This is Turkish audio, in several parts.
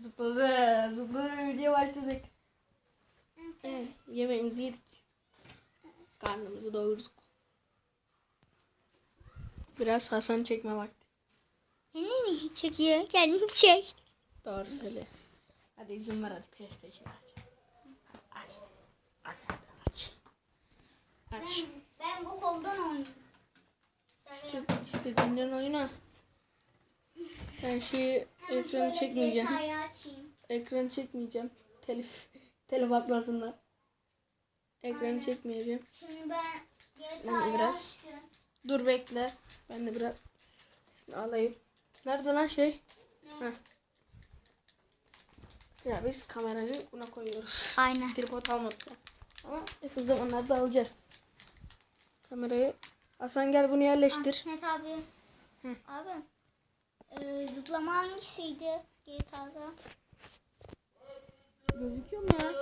Zıpladı. Zıpladı video başladık. Evet yemeğimizi yedik. Karnımızı doyurduk. Biraz Hasan çekme vakti. Beni mi çekiyor? Kendini çek. Doğru söyle. Hadi izin ver hadi PlayStation aç. Aç. Aç. Aç. Aç. Ben bu koldan oynuyorum. İşte, istediğinden oyna. Ben şeyi ekranı çekmeyeceğim. Ekranı çekmeyeceğim. Telif telif atmasınlar. Ekranı çekmeyeceğim. Şimdi ben biraz- açtım. Dur bekle. Ben de biraz şunu alayım. Nerede lan şey? Heh. Ya biz kamerayı buna koyuyoruz. Aynen. Tripod almadık. Ama yakın zamanlarda alacağız. Kamerayı. Hasan gel bunu yerleştir. Ahmet abi. Hı. Abi. E, zıplama hangisiydi GTA'da? Gözüküyor mu ya?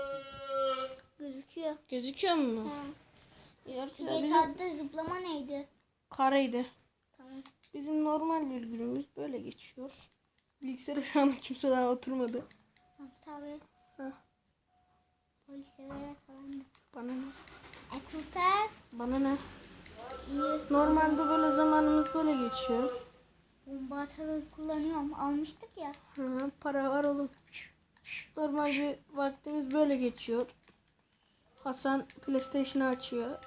Gözüküyor. Gözüküyor mu? Arkadaşlar bizim GTA'da zıplama neydi? kareydi. Tamam. Bizim normal bir günümüz böyle geçiyor. Bilgisayara şu anda kimse daha oturmadı. Ahmet abi. Heh. Polislere yakalandı. Bana ne? E kurtar. Bana ne? İyi. Normalde böyle zamanımız böyle geçiyor. Bomba atarı kullanıyorum. Almıştık ya. Hı, para var oğlum. Normal bir vaktimiz böyle geçiyor. Hasan PlayStation'ı açıyor.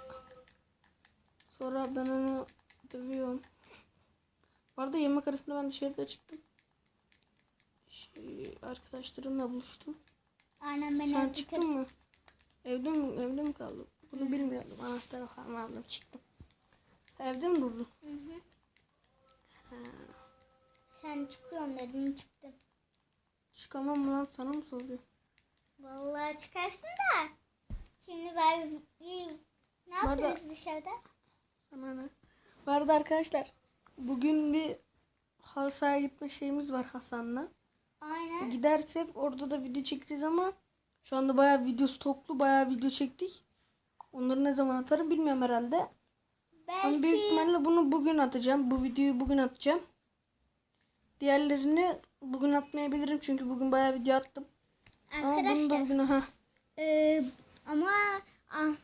Sonra ben onu dövüyorum. Bu arada yemek arasında ben dışarıda çıktım. Şey, arkadaşlarımla buluştum. Aynen ben Sen çıktın mı? Evde mi, evde mi kaldın? Bunu bilmiyordum. Anahtarı falan aldım çıktım. Evde mi durdun? Hı hı. Ha. Sen çıkıyorum dedim çıktım. Çıkamam lan sana mı soruyor? Vallahi çıkarsın da. Şimdi ben ne yapıyoruz dışarıda? Sana ne? Bu arada arkadaşlar bugün bir halı sahaya gitme şeyimiz var Hasan'la. Aynen. Gidersek orada da video çekeceğiz ama şu anda bayağı video stoklu bayağı video çektik. Onları ne zaman atarım bilmiyorum herhalde. Ama büyük Belki ihtimalle bunu bugün atacağım. Bu videoyu bugün atacağım. Diğerlerini bugün atmayabilirim çünkü bugün bayağı video attım. Ama bunu da arkadaşlar bugün ha. e, ama ah,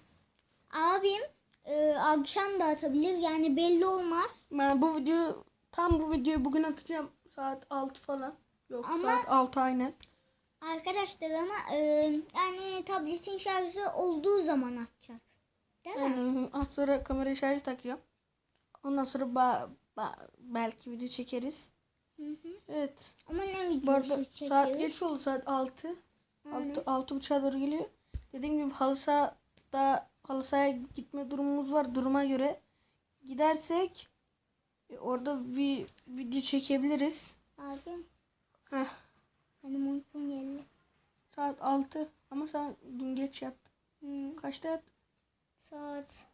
abim e, akşam da atabilir yani belli olmaz. Ben bu video tam bu videoyu bugün atacağım. Saat 6 falan. Yok Ama- saat 6 aynen. Arkadaşlar ama e, yani tabletin şarjı olduğu zaman atacak. Değil mi? Yani az sonra kamerayı şarj takacağım. Ondan sonra ba- ba- belki video çekeriz. Hı hı. Evet. Ama ne Bu videosu arada çekiyoruz? saat geç oldu saat 6. Aynen. 6 6 buçuğa doğru geliyor. Dediğim gibi halı sahada halı sahaya gitme durumumuz var. Duruma göre gidersek e, orada bir video çekebiliriz. Abim Heh, benim uykum geldi. saat 6 ama sen dün geç yattın. Hı. Kaçta yattın? Saat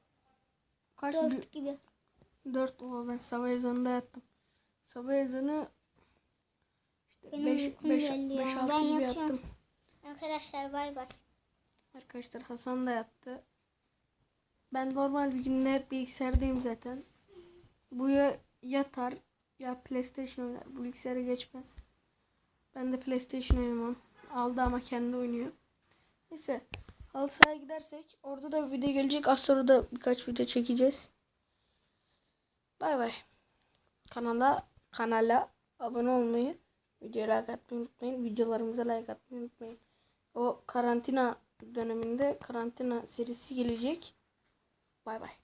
Kaç? 4 gibi. 4 o ben sabah ezanında yattım. Sabah ezanı işte Benim 5 uykum 5 geldi ya. 5 Ben 6 gibi yattım. Arkadaşlar bay bay. Arkadaşlar Hasan da yattı. Ben normal bir günde hep bilgisayardayım zaten. Bu ya yatar ya PlayStation oynar. Bu bilgisayara geçmez. Ben de PlayStation oynamam. Aldı ama kendi oynuyor. Neyse. Halı sahaya gidersek orada da bir video gelecek. Az sonra da birkaç video çekeceğiz. Bay bay. Kanala kanala abone olmayı, videoya like atmayı unutmayın. Videolarımıza like atmayı unutmayın. O karantina döneminde karantina serisi gelecek. Bay bay.